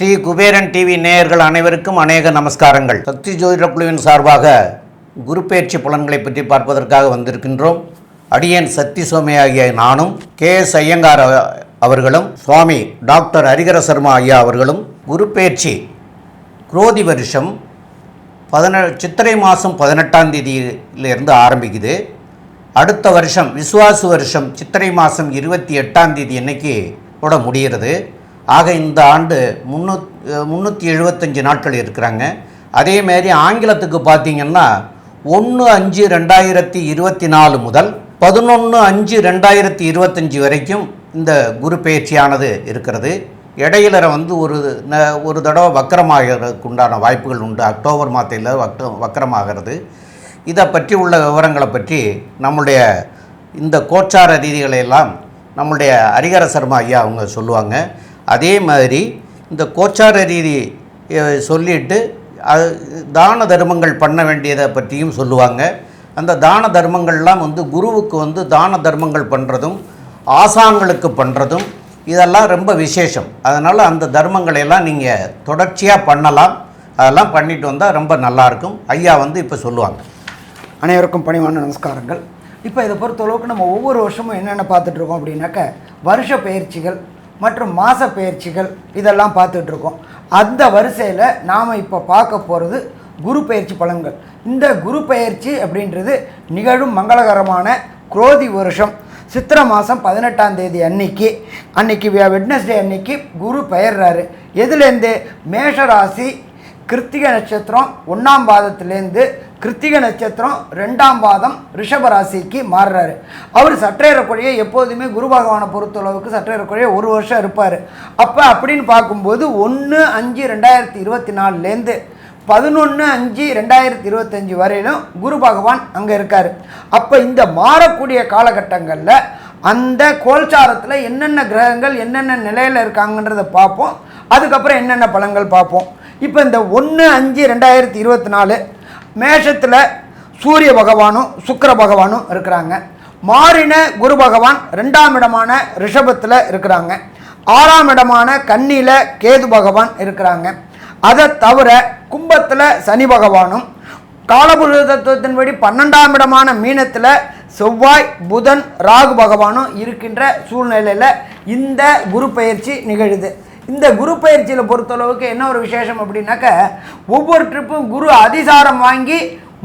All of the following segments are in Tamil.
ஸ்ரீ குபேரன் டிவி நேயர்கள் அனைவருக்கும் அநேக நமஸ்காரங்கள். சக்தி ஜோதிட குழுவின் சார்பாக குரு பயிற்சி புலன்களை பற்றி பார்ப்பதற்காக வந்திருக்கின்றோம். அடியேன் சக்தி சுவாமி ஆகிய நானும் கே. எஸ். ஐயங்கார் அவர்களும் சுவாமி டாக்டர் ஹரிகர சர்மா ஐயா அவர்களும் குரு பயிற்சி குரோதி வருஷம் பதின சித்திரை மாதம் பதினெட்டாம் தேதியிலிருந்து ஆரம்பிக்குது. அடுத்த வருஷம் விசுவாசு வருஷம் சித்திரை மாதம் இருபத்தி எட்டாம் தேதி அன்னைக்கு கூட முடிகிறது. ஆக இந்த ஆண்டு முன்னூ முந்நூற்றி எழுபத்தஞ்சு நாட்கள் இருக்கிறாங்க. அதேமாரி ஆங்கிலத்துக்கு பார்த்தீங்கன்னா ஒன்று அஞ்சு ரெண்டாயிரத்தி இருபத்தி நாலு முதல் பதினொன்று அஞ்சு ரெண்டாயிரத்தி இருபத்தஞ்சி வரைக்கும் இந்த குரு பயிற்சியானது இருக்கிறது. இடையில வந்து ஒரு ந- ஒரு தடவை வக்கரமாகிறதுக்கு உண்டான வாய்ப்புகள் உண்டு. அக்டோபர் மாதத்தில் வக்க வக்கரமாகிறது. இதை பற்றி உள்ள விவரங்களை பற்றி நம்முடைய இந்த கோச்சார ரீதிகளை எல்லாம் நம்முடைய ஹரிகர சர்மா ஐயா அவங்க சொல்லுவாங்க. அதே மாதிரி இந்த கோச்சார ரீதி சொல்லிட்டு அது தான தர்மங்கள் பண்ண வேண்டியதை பற்றியும் சொல்லுவாங்க. அந்த தான தர்மங்கள்லாம் வந்து குருவுக்கு வந்து தான தர்மங்கள் பண்ணுறதும் ஆசான்களுக்கு பண்ணுறதும் இதெல்லாம் ரொம்ப விசேஷம். அதனால் அந்த தர்மங்களை எல்லாம் நீங்கள் தொடர்ச்சியாக பண்ணலாம். அதெல்லாம் பண்ணிட்டு வந்தால் ரொம்ப நல்லாயிருக்கும் ஐயா வந்து இப்போ சொல்லுவாங்க. அனைவருக்கும் பணிவான நமஸ்காரங்கள். இப்போ இதை பொறுத்தளவுக்கு நம்ம ஒவ்வொரு வருஷமும் என்னென்ன பார்த்துட்ருக்கோம் அப்படின்னாக்க வருஷ பயிற்சிகள் மற்றும் மாத பயிற்சிகள் இதெல்லாம் பார்த்துட்ருக்கோம் அந்த வரிசையில் நாம் இப்போ பார்க்க போகிறது குரு பயிற்சி பலன்கள். இந்த குரு பயிற்சி அப்படின்றது நிகழும் மங்களகரமான குரோதி வருஷம். சித்திரை மாதம் பதினெட்டாம் தேதி அன்னைக்கு அன்னைக்கு வெட்னஸ்டே அன்னைக்கு குரு பெயர்றாரு. எதுலேருந்து? மேஷராசி கிருத்திகை நட்சத்திரம் ஒன்றாம் பாதத்திலேருந்து கிருத்திகை நட்சத்திரம் ரெண்டாம் பாதம் ரிஷபராசிக்கு மாறுறாரு. அவர் சற்றேறக்குறைய எப்போதுமே குரு பகவானை பொறுத்தளவுக்கு சற்றேறக்குறைய ஒரு வருஷம் இருப்பார். அப்போ அப்படின்னு பார்க்கும்போது ஒன்று அஞ்சு ரெண்டாயிரத்தி இருபத்தி நாலுலேருந்து பதினொன்று அஞ்சு ரெண்டாயிரத்தி இருபத்தஞ்சி வரையிலும் குரு பகவான் அங்கே இருக்கார். அப்போ இந்த மாறக்கூடிய காலகட்டங்களில் அந்த கோல்சாரத்தில் என்னென்ன கிரகங்கள் என்னென்ன நிலையில் இருக்காங்கன்றதை பார்ப்போம். அதுக்கப்புறம் என்னென்ன பலங்கள் பார்ப்போம். இப்போ இந்த ஒன்று அஞ்சு ரெண்டாயிரத்தி இருபத்தி நாலு மேஷத்தில் சூரிய பகவானும் சுக்கர பகவானும் இருக்கிறாங்க. மாறின குரு பகவான் ரெண்டாம் இடமான ரிஷபத்தில் இருக்கிறாங்க. ஆறாம் இடமான கன்னியில் கேது பகவான் இருக்கிறாங்க. அதை தவிர கும்பத்தில் சனி பகவானும் காலபுருஷ தத்துவத்தின்படி பன்னெண்டாம் இடமான மீனத்தில் செவ்வாய் புதன் ராகு பகவானும் இருக்கின்ற சூழ்நிலையில் இந்த குரு பயிற்சி நிகழுது. இந்த குரு பயிற்சியில் பொறுத்தளவுக்கு என்ன ஒரு விசேஷம் அப்படின்னாக்க ஒவ்வொரு ட்ரிப்பும் குரு அதிசாரம் வாங்கி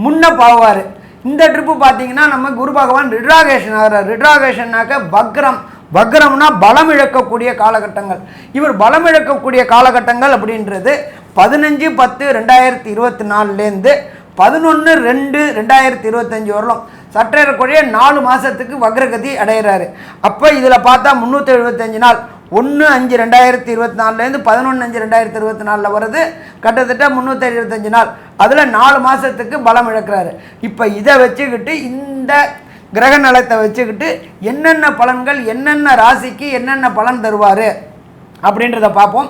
முன்ன போவார். இந்த ட்ரிப்பு பார்த்தீங்கன்னா நம்ம குரு பகவான் ரிட்ராகேஷன் ஆகிறார். ரிட்ராகேஷன்னாக்க பக்ரம் வக்ரம்னா பலம் இழக்கக்கூடிய காலகட்டங்கள். இவர் பலம் இழக்கக்கூடிய காலகட்டங்கள் அப்படின்றது பதினஞ்சு பத்து ரெண்டாயிரத்தி இருபத்தி நாலுலேருந்து பதினொன்று ரெண்டு ரெண்டாயிரத்தி இருபத்தஞ்சி வரலாம். சற்றேறக்குறைய நாலு மாதத்துக்கு வக்ரகதி அடைகிறாரு அப்போ இதில் பார்த்தா முந்நூற்றி எழுபத்தஞ்சு நாள். ஒன்று அஞ்சு ரெண்டாயிரத்தி இருபத்தி நாலுலேருந்து பதினொன்று அஞ்சு ரெண்டாயிரத்தி இருபத்தி நாலில் வருது கிட்டத்தட்ட முந்நூற்றி இருபத்தஞ்சு நாள். அதில் நாலு மாதத்துக்கு பலம் இழக்கிறாரு. இப்போ இதை வச்சுக்கிட்டு இந்த கிரக நலத்தை வச்சுக்கிட்டு என்னென்ன பலன்கள் என்னென்ன ராசிக்கு என்னென்ன பலன் தருவார் அப்படின்றத பார்ப்போம்.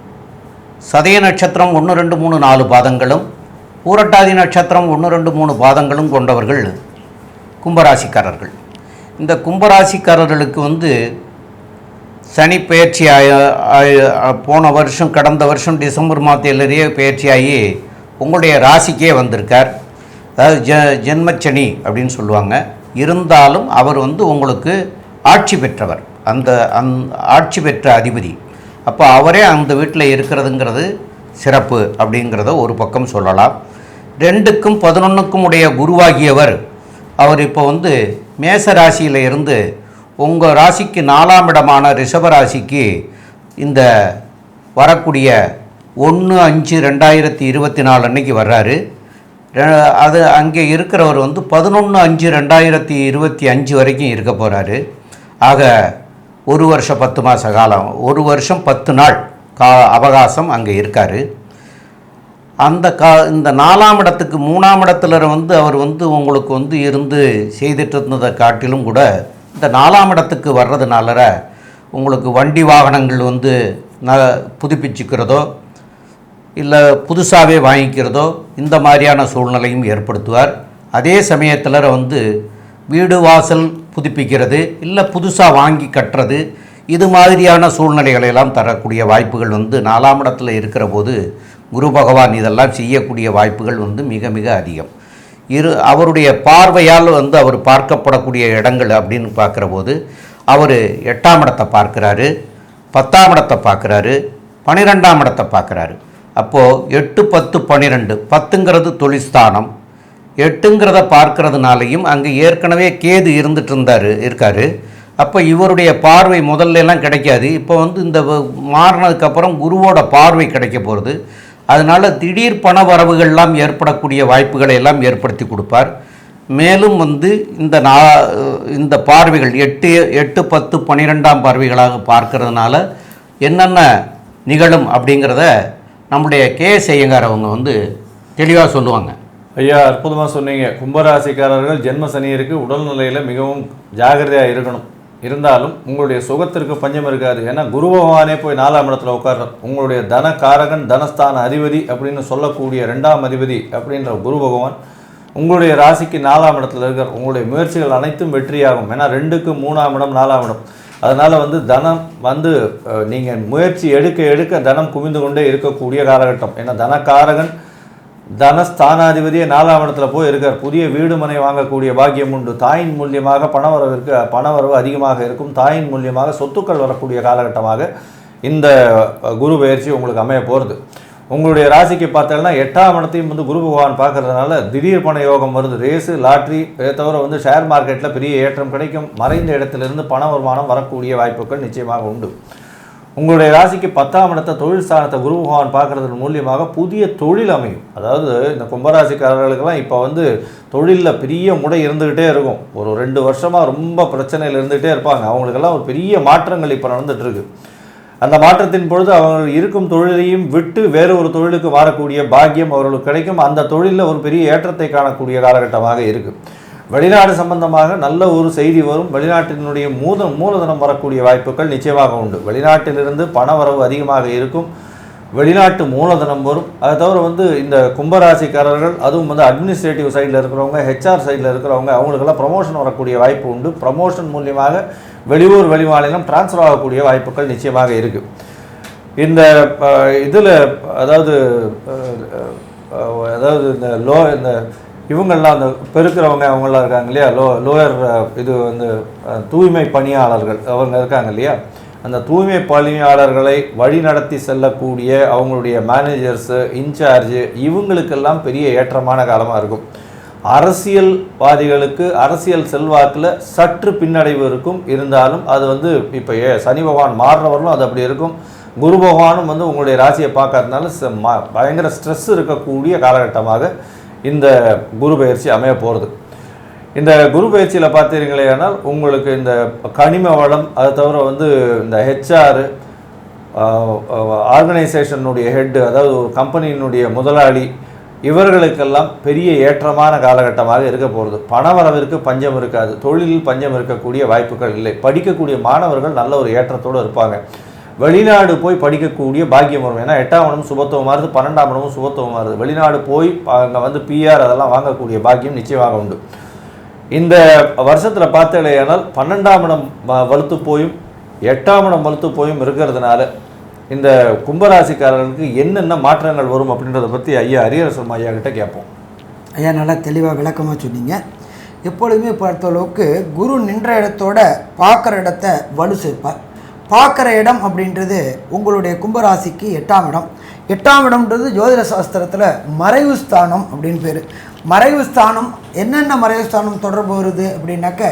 சதய நட்சத்திரம் ஒன்று ரெண்டு மூணு நாலு பாதங்களும் பூரட்டாதி நட்சத்திரம் ஒன்று ரெண்டு மூணு பாதங்களும் கொண்டவர்கள் கும்பராசிக்காரர்கள். இந்த கும்பராசிக்காரர்களுக்கு வந்து சனி பயிற்சி போன வருஷம் கடந்த வருஷம் டிசம்பர் மாதத்திலேயே பயிற்சியாகி உங்களுடைய ராசிக்கே வந்திருக்கார். அதாவது ஜ ஜென்மச்சனி அப்படின்னு சொல்லுவாங்க. இருந்தாலும் அவர் வந்து உங்களுக்கு ஆட்சி பெற்றவர். அந்த அந் ஆட்சி பெற்ற அதிபதி. அப்போ அவரே அந்த வீட்டில் இருக்கிறதுங்கிறது சிறப்பு அப்படிங்கிறத ஒரு பக்கம் சொல்லலாம். ரெண்டுக்கும் பதினொன்றுக்கும் உடைய குருவாகியவர் அவர் இப்போ வந்து மேச ராசியில் இருந்து உங்கள் ராசிக்கு நாலாம் இடமான ரிஷப ராசிக்கு இந்த வரக்கூடிய ஒன்று அஞ்சு ரெண்டாயிரத்தி இருபத்தி நாலு அன்னைக்கு வர்றாரு. அது அங்கே இருக்கிறவர் வந்து பதினொன்று அஞ்சு ரெண்டாயிரத்தி இருபத்தி அஞ்சு வரைக்கும் இருக்க போகிறாரு ஆக ஒரு வருஷம் பத்து மாத காலம் ஒரு வருஷம் பத்து நாள் கா அவகாசம் அங்கே இருக்கார். அந்த கா இந்த நாலாம் இடத்துக்கு மூணாம் இடத்துல வந்து அவர் வந்து உங்களுக்கு வந்து இருந்து செய்துட்டு இருந்ததை காட்டிலும் கூட இந்த நாலாம் இடத்துக்கு வர்றதுனால உங்களுக்கு வண்டி வாகனங்கள் வந்து ந புதுப்பிச்சுக்கிறதோ இல்லை புதுசாகவே வாங்கிக்கிறதோ இந்த மாதிரியான சூழ்நிலையும் ஏற்படுத்துவார். அதே சமயத்தில் வந்து வீடு வாசல் புதுப்பிக்கிறது இல்லை புதுசாக வாங்கி கட்டுறது இது மாதிரியான சூழ்நிலைகளெல்லாம் தரக்கூடிய வாய்ப்புகள் வந்து நாலாம் இடத்துல இருக்கிற போது குரு பகவான் இதெல்லாம் செய்யக்கூடிய வாய்ப்புகள் வந்து மிக மிக அதிகம். இரு அவருடைய பார்வையால் வந்து அவர் பார்க்கப்படக்கூடிய இடங்கள் அப்படின்னு பார்க்குற போது அவர் எட்டாம் இடத்தை பார்க்குறாரு பத்தாம் இடத்தை பார்க்குறாரு பன்னிரெண்டாம் இடத்தை பார்க்குறாரு. அப்போது எட்டு பத்து பன்னிரெண்டு பத்துங்கிறது தொழில்ஸ்தானம் எட்டுங்கிறத பார்க்கறதுனாலையும் அங்கே ஏற்கனவே கேது இருந்துட்டு இருந்தார் இருக்கார். அப்போ இவருடைய பார்வை முதல்ல எல்லாம் கிடைக்காது. இப்போ வந்து இந்த மாறினதுக்கப்புறம் குருவோட பார்வை கிடைக்க போகிறது அதனால் திடீர் பண வரவுகள்லாம் ஏற்படக்கூடிய வாய்ப்புகளை எல்லாம் ஏற்படுத்தி கொடுப்பார். மேலும் வந்து இந்த நா இந்த பார்வைகள் எட்டு எட்டு பத்து பன்னிரெண்டாம் பார்வைகளாக பார்க்கறதுனால என்னென்ன நிகழும் அப்படிங்கிறத நம்முடைய கே எஸ் ஐயங்கார் அவங்க வந்து தெளிவாக சொல்லுவாங்க. ஐயா அற்புதமாக சொன்னீங்க. கும்பராசிக்காரர்கள் ஜென்ம சனியருக்கு உடல்நிலையில் மிகவும் ஜாகிரதையாக இருக்கணும். இருந்தாலும் உங்களுடைய சுகத்திற்கு பஞ்சம் இருக்காது. ஏன்னா குரு பகவானே போய் நாலாம் இடத்துல உட்கார்றார். உங்களுடைய தன காரகன் தனஸ்தான அதிபதி அப்படின்னு சொல்லக்கூடிய ரெண்டாம் அதிபதி அப்படின்ற குரு பகவான் உங்களுடைய ராசிக்கு நாலாம் இடத்துல இருக்கார். உங்களுடைய முயற்சிகள் அனைத்தும் வெற்றியாகும். ஏன்னா ரெண்டுக்கு மூணாம் இடம் நாலாம் இடம். அதனால் வந்து தனம் வந்து நீங்கள் முயற்சி எடுக்க எடுக்க தனம் குவிந்து கொண்டே இருக்கக்கூடிய காலகட்டம். ஏன்னா தனக்காரகன் தனஸ்தானாதிபதியே நாலாம் இடத்துல போய் இருக்கார் புதிய வீடு மனை வாங்கக்கூடிய பாக்கியம் உண்டு. தாயின் மூலியமாக பணவரவிற்கு பணவரவு அதிகமாக இருக்கும். தாயின் மூலியமாக சொத்துக்கள் வரக்கூடிய காலகட்டமாக இந்த குரு பயிற்சி உங்களுக்கு அமைய போகிறது உங்களுடைய ராசிக்கு பார்த்தீங்கன்னா எட்டாம் இடத்தையும் வந்து குரு பகவான் பார்க்கறதுனால திடீர் பண யோகம் வருது. ரேஸு லாட்ரி இதை தவிர வந்து ஷேர் மார்க்கெட்டில் பெரிய ஏற்றம் கிடைக்கும். மறைந்த இடத்திலிருந்து பண வருமானம் வரக்கூடிய வாய்ப்புகள் நிச்சயமாக உண்டு. உங்களுடைய ராசிக்கு பத்தாம் இடத்த தொழில் ஸ்தானத்தை குரு பகவான் பார்க்கறதன் மூலியமாக புதிய தொழில் அமையும். அதாவது இந்த கும்பராசிக்காரர்களுக்கெல்லாம் இப்போ வந்து தொழிலில் பெரிய முடை இருந்துக்கிட்டே இருக்கும். ஒரு ரெண்டு வருஷமாக ரொம்ப பிரச்சனையில் இருந்துகிட்டே இருப்பாங்க. அவங்களுக்கெல்லாம் ஒரு பெரிய மாற்றங்கள் இப்போ நடந்துகிட்ருக்கு. அந்த மாற்றத்தின் பொழுது அவர்கள் இருக்கும் தொழிலையும் விட்டு வேறு ஒரு தொழிலுக்கு மாறக்கூடிய பாக்கியம் அவர்களுக்கு கிடைக்கும். அந்த தொழிலில் ஒரு பெரிய ஏற்றத்தை காணக்கூடிய காலகட்டமாக இருக்குது வெளிநாடு சம்பந்தமாக நல்ல ஒரு செய்தி வரும். வெளிநாட்டினுடைய மூத மூலதனம் வரக்கூடிய வாய்ப்புகள் நிச்சயமாக உண்டு. வெளிநாட்டிலிருந்து பண வரவு அதிகமாக இருக்கும். வெளிநாட்டு மூலதனம் வரும். அதை தவிர வந்து இந்த கும்பராசிக்காரர்கள் அதுவும் வந்து அட்மினிஸ்ட்ரேட்டிவ் சைடில் இருக்கிறவங்க ஹெச்ஆர் சைடில் இருக்கிறவங்க அவங்களுக்கெல்லாம் ப்ரமோஷன் வரக்கூடிய வாய்ப்பு உண்டு. ப்ரமோஷன் மூலியமாக வெளியூர் வெளிமாநிலம் டிரான்ஸ்ஃபர் ஆகக்கூடிய வாய்ப்புகள் நிச்சயமாக இருக்குது இந்த இதில் அதாவது அதாவது இந்த லோ இந்த இவங்கெல்லாம் அந்த பெருக்கிறவங்க அவங்கெல்லாம் இருக்காங்க இல்லையா? லோ லோயர் இது வந்து தூய்மை பணியாளர்கள் அவங்க இருக்காங்க இல்லையா? அந்த தூய்மை பணியாளர்களை வழி நடத்தி செல்லக்கூடிய அவங்களுடைய மேனேஜர்ஸு இன்சார்ஜு இவங்களுக்கெல்லாம் பெரிய ஏற்றமான காலமாக இருக்கும். அரசியல்வாதிகளுக்கு அரசியல் செல்வாக்கில் சற்று பின்னடைவு இருக்கும். இருந்தாலும் அது வந்து இப்போ ஏ சனி பகவான் மாறுறவர்களும் அது அப்படி இருக்கும். குரு பகவானும் வந்து உங்களுடைய ராசியை பார்க்கறதுனால ச- ம- பயங்கர ஸ்ட்ரெஸ் இருக்கக்கூடிய காலகட்டமாக இந்த குரு பயிற்சி அமைய போகிறது இந்த குரு பயிற்சியில் பார்த்தீங்களேனால் உங்களுக்கு இந்த கனிம வளம் அதை தவிர வந்து இந்த ஹெச்ஆர் ஆர்கனைசேஷனுடைய ஹெட்டு அதாவது ஒரு கம்பெனியினுடைய முதலாளி இவர்களுக்கெல்லாம் பெரிய ஏற்றமான காலகட்டமாக இருக்க போகிறது பணவரவிற்கு பஞ்சம் இருக்காது. தொழிலில் பஞ்சம் இருக்கக்கூடிய வாய்ப்புகள் இல்லை. படிக்கக்கூடிய மாணவர்கள் நல்ல ஒரு ஏற்றத்தோடு இருப்பாங்க. வெளிநாடு போய் படிக்கக்கூடிய பாக்கியம் வரும். ஏன்னா எட்டாம் இடம் சுபத்துவமாக இருக்குது பன்னெண்டாம் இடமும் சுபத்துவமாக இருக்குது வெளிநாடு போய் அங்கே வந்து பிஆர் அதெல்லாம் வாங்கக்கூடிய பாக்கியம் நிச்சயமாக உண்டு. இந்த வருஷத்தில் பார்த்தலையானால் பன்னெண்டாம் இடம் வலுத்து போயும் எட்டாம் இடம் வலுத்து போயும் இருக்கிறதுனால இந்த கும்பராசிக்காரர்களுக்கு என்னென்ன மாற்றங்கள் வரும் அப்படின்றத பற்றி ஐயா அரியரசம் ஐயா கிட்ட கேட்போம். ஐயா நல்லா தெளிவாக விளக்கமாக சொன்னீங்க. எப்பொழுதுமே பார்த்த அளவுக்கு குரு நின்ற இடத்தோட பார்க்குற இடத்த வலு சேர்ப்பார். பார்க்குற இடம் அப்படின்றது உங்களுடைய கும்பராசிக்கு எட்டாம் இடம். எட்டாம் இடம்ன்றது ஜோதிட சாஸ்திரத்தில் மறைவு ஸ்தானம் அப்படின்னு பேர். மறைவு ஸ்தானம் என்னென்ன மறைவு ஸ்தானம் தொடர்பு வருது அப்படின்னாக்க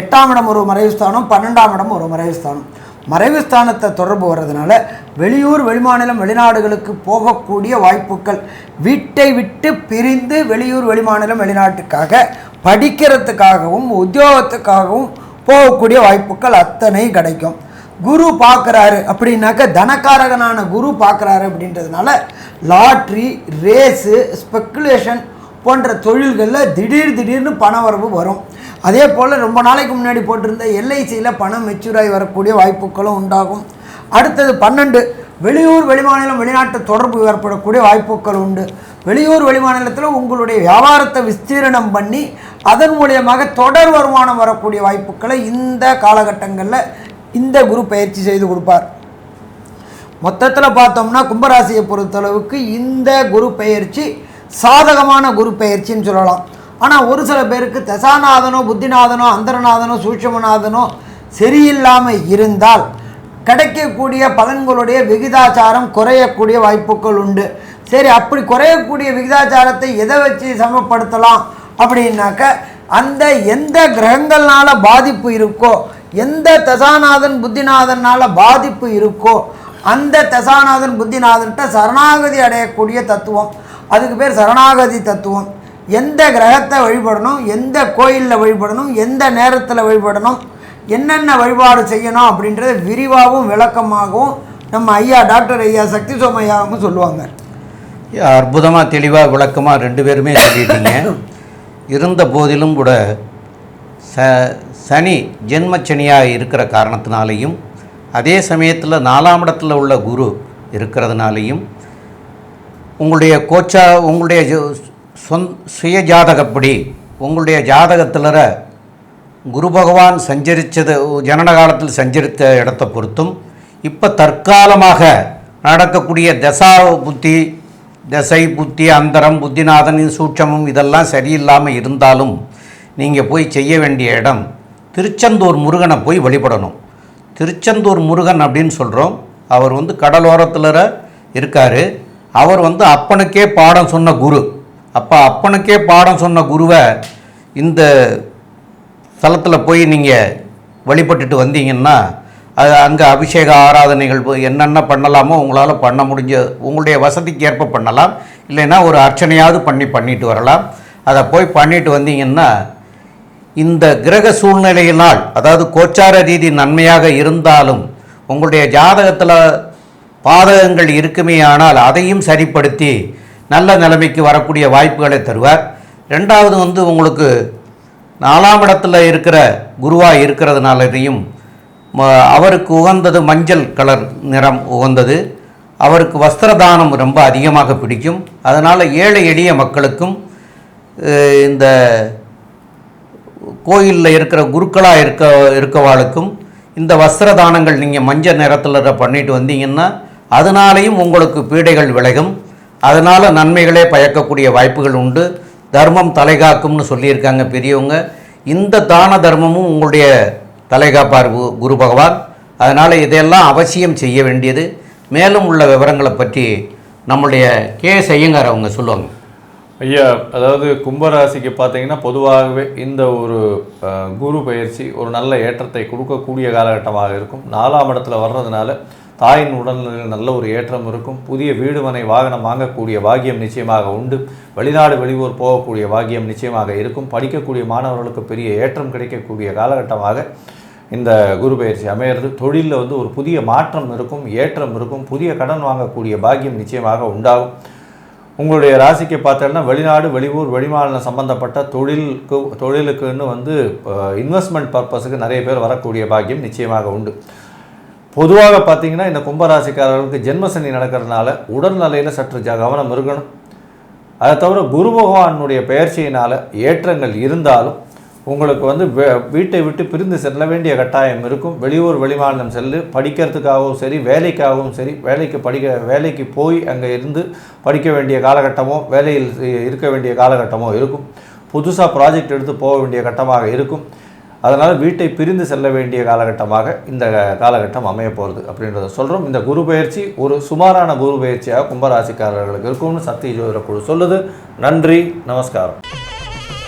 எட்டாம் இடம் ஒரு மறைவு ஸ்தானம் பன்னெண்டாம் இடம் ஒரு மறைவு ஸ்தானம். மறைவு ஸ்தானத்தை தொடர்பு வர்றதுனால வெளியூர் வெளிமாநிலம் வெளிநாடுகளுக்கு போகக்கூடிய வாய்ப்புகள் வீட்டை விட்டு பிரிந்து வெளியூர் வெளிமாநிலம் வெளிநாட்டுக்காக படிக்கிறதுக்காகவும் உத்தியோகத்துக்காகவும் போகக்கூடிய வாய்ப்புகள் அத்தனை கிடைக்கும். குரு பார்க்குறாரு அப்படின்னாக்க தனக்காரகனான குரு பார்க்குறாரு அப்படின்றதுனால லாட்ரி ரேஸு ஸ்பெக்குலேஷன் போன்ற தொழில்களில் திடீர் திடீர்னு பண வரவு வரும். அதே போல் ரொம்ப நாளைக்கு முன்னாடி போட்டிருந்த எல்ஐசியில் பணம் மெச்சூராகி வரக்கூடிய வாய்ப்புகளும் உண்டாகும். அடுத்தது பன்னெண்டு வெளியூர் வெளிமாநிலம் வெளிநாட்டு தொடர்பு ஏற்படக்கூடிய வாய்ப்புகள் உண்டு. வெளியூர் வெளிமாநிலத்தில் உங்களுடைய வியாபாரத்தை விஸ்தீரணம் பண்ணி அதன் மூலியமாக தொடர் வருமானம் வரக்கூடிய வாய்ப்புகளை இந்த காலகட்டங்களில் இந்த குரு பயிற்சி செய்து கொடுப்பார். மொத்தத்தில் பார்த்தோம்னா கும்பராசியை பொறுத்தளவுக்கு இந்த குரு பெயர்ச்சி சாதகமான குரு பெயர்ச்சின்னு சொல்லலாம். ஆனால் ஒரு சில பேருக்கு தசாநாதனோ புத்திநாதனோ அந்தரநாதனோ சூட்சமநாதனோ சரியில்லாமல் இருந்தால் கிடைக்கக்கூடிய பலன்களுடைய விகிதாச்சாரம் குறையக்கூடிய வாய்ப்புகள் உண்டு. சரி அப்படி குறையக்கூடிய விகிதாச்சாரத்தை எதை வச்சு சமப்படுத்தலாம்? அப்படின்னாக்க அந்த எந்த கிரகங்கள்னால பாதிப்பு இருக்கோ எந்த தசாநாதன் புத்திநாதனால பாதிப்பு இருக்கோ அந்த தசாநாதன் புத்திநாதன்கிட்ட சரணாகதி அடையக்கூடிய தத்துவம். அதுக்கு பேர் சரணாகதி தத்துவம். எந்த கிரகத்தை வழிபடணும் எந்த கோயிலில் வழிபடணும் எந்த நேரத்தில் வழிபடணும் என்னென்ன வழிபாடு செய்யணும் அப்படின்றத விரிவாகவும் விளக்கமாகவும் நம்ம ஐயா டாக்டர் ஐயா சக்தி சோமையாவும் சொல்லுவாங்க. அற்புதமாக தெளிவாக விளக்கமாக ரெண்டு பேருமே சொல்லிட்டீங்க. இருந்த போதிலும் கூட ச சனி ஜென்மச்சனியாக இருக்கிற காரணத்தினாலையும் அதே சமயத்தில் நாலாம் இடத்துல உள்ள குரு இருக்கிறதுனாலையும் உங்களுடைய கோச்சா உங்களுடைய சொந் சுய ஜாதகப்படி உங்களுடைய ஜாதகத்தில் குரு பகவான் சஞ்சரித்தது ஜனன காலத்தில் சஞ்சரித்த இடத்தை பொறுத்தும் இப்போ தற்காலமாக நடக்கக்கூடிய தசா புத்தி தசை புத்தி அந்தரம் புத்திநாதன் சூட்சமும் இதெல்லாம் சரியில்லாமல் இருந்தாலும் நீங்கள் போய் செய்ய வேண்டிய இடம் திருச்செந்தூர் முருகனை போய் வழிபடணும். திருச்செந்தூர் முருகன் அப்படின்னு சொல்கிறோம் அவர் வந்து கடலோரத்தில் இருக்கார். அவர் வந்து அப்பனுக்கே பாடம் சொன்ன குரு. அப்போ அப்பனுக்கே பாடம் சொன்ன குருவை இந்த ஸ்தலத்தில் போய் நீங்கள் வழிபட்டுட்டு வந்தீங்கன்னா அது அங்கே அபிஷேக ஆராதனைகள் என்னென்ன பண்ணலாமோ உங்களால் பண்ண முடிஞ்ச உங்களுடைய வசதிக்கு ஏற்ப பண்ணலாம். இல்லைன்னா ஒரு அர்ச்சனையாவது பண்ணி பண்ணிட்டு வரலாம். அதை போய் பண்ணிட்டு வந்தீங்கன்னா இந்த கிரக சூழ்நிலையினால் அதாவது கோச்சார ரீதி நன்மையாக இருந்தாலும் உங்களுடைய ஜாதகத்தில் பாதகங்கள் இருக்குமே ஆனால் அதையும் சரிப்படுத்தி நல்ல நிலைமைக்கு வரக்கூடிய வாய்ப்புகளை தருவார். ரெண்டாவது வந்து உங்களுக்கு நாலாம் இடத்துல இருக்கிற குருவாக இருக்கிறதுனாலையும் ம- அவருக்கு உகந்தது மஞ்சள் கலர் நிறம் உகந்தது. அவருக்கு வஸ்திர தானம் ரொம்ப அதிகமாக பிடிக்கும். அதனால் ஏழை எளிய மக்களுக்கும் இந்த கோயிலில் இருக்கிற குருக்களாக இருக்க இருக்கவாளுக்கும் இந்த வஸ்திர தானங்கள் நீங்கள் மஞ்சள் நிறத்தில் பண்ணிட்டு வந்தீங்கன்னா அதனாலேயும் உங்களுக்கு பீடைகள் விலகும். அதனால் நன்மைகளே பயக்கக்கூடிய வாய்ப்புகள் உண்டு. தர்மம் தலைகாக்கும்னு சொல்லியிருக்காங்க பெரியவங்க. இந்த தான தர்மமும் உங்களுடைய தலைகாப்பார் குரு பகவான். அதனால் இதையெல்லாம் அவசியம் செய்ய வேண்டியது. மேலும் உள்ள விவரங்களை பற்றி நம்முடைய கே செய்யுங்கார் அவங்க சொல்லுவாங்க. ஐயா அதாவது கும்பராசிக்கு பார்த்தீங்கன்னா பொதுவாகவே இந்த ஒரு குரு பயிற்சி ஒரு நல்ல ஏற்றத்தை கொடுக்கக்கூடிய காலகட்டமாக இருக்கும். நாலாம் இடத்துல வர்றதுனால தாயின் உடல்நிலையில் நல்ல ஒரு ஏற்றம் இருக்கும். புதிய வீடு மனை வாகனம் வாங்கக்கூடிய பாக்கியம் நிச்சயமாக உண்டு. வெளிநாடு வெளியூர் போகக்கூடிய பாக்கியம் நிச்சயமாக இருக்கும். படிக்கக்கூடிய மாணவர்களுக்கு பெரிய ஏற்றம் கிடைக்கக்கூடிய காலகட்டமாக இந்த குரு பயிற்சி அமையிறது. தொழிலில் வந்து ஒரு புதிய மாற்றம் இருக்கும் ஏற்றம் இருக்கும். புதிய கடன் வாங்கக்கூடிய பாக்கியம் நிச்சயமாக உண்டாகும். உங்களுடைய ராசிக்கு பார்த்தோம்னா வெளிநாடு வெளியூர் வெளிமாநிலம் சம்பந்தப்பட்ட தொழிலுக்கு தொழிலுக்குன்னு வந்து இன்வெஸ்ட்மெண்ட் பர்பஸுக்கு நிறைய பேர் வரக்கூடிய பாக்கியம் நிச்சயமாக உண்டு. பொதுவாக பார்த்தீங்கன்னா இந்த கும்பராசிக்காரர்களுக்கு ஜென்மசனி நடக்கிறதுனால உடல்நிலையில் சற்று ஜ கவனம் இருக்கணும். அதை தவிர குரு பகவானுடைய பெயர்ச்சியினால் ஏற்றங்கள் இருந்தாலும் உங்களுக்கு வந்து வீட்டை விட்டு பிரிந்து செல்ல வேண்டிய கட்டாயம் இருக்கும். வெளியூர் வெளிமாநிலம் செல்லு படிக்கிறதுக்காகவும் சரி வேலைக்காகவும் சரி வேலைக்கு படிக்க வேலைக்கு போய் அங்கே இருந்து படிக்க வேண்டிய காலகட்டமோ வேலையில் இருக்க வேண்டிய காலகட்டமோ இருக்கும். புதுசாக ப்ராஜெக்ட் எடுத்து போக வேண்டிய கட்டமாக இருக்கும். அதனால் வீட்டை பிரிந்து செல்ல வேண்டிய காலகட்டமாக இந்த காலகட்டம் அமைய போகிறது அப்படின்றத சொல்கிறோம் இந்த குரு பயிற்சி ஒரு சுமாரான குரு பயிற்சியாக கும்பராசிக்காரர்களுக்கு இருக்கும்னு சத்திய ஜோதிட குழு சொல்லுது. நன்றி நமஸ்காரம்.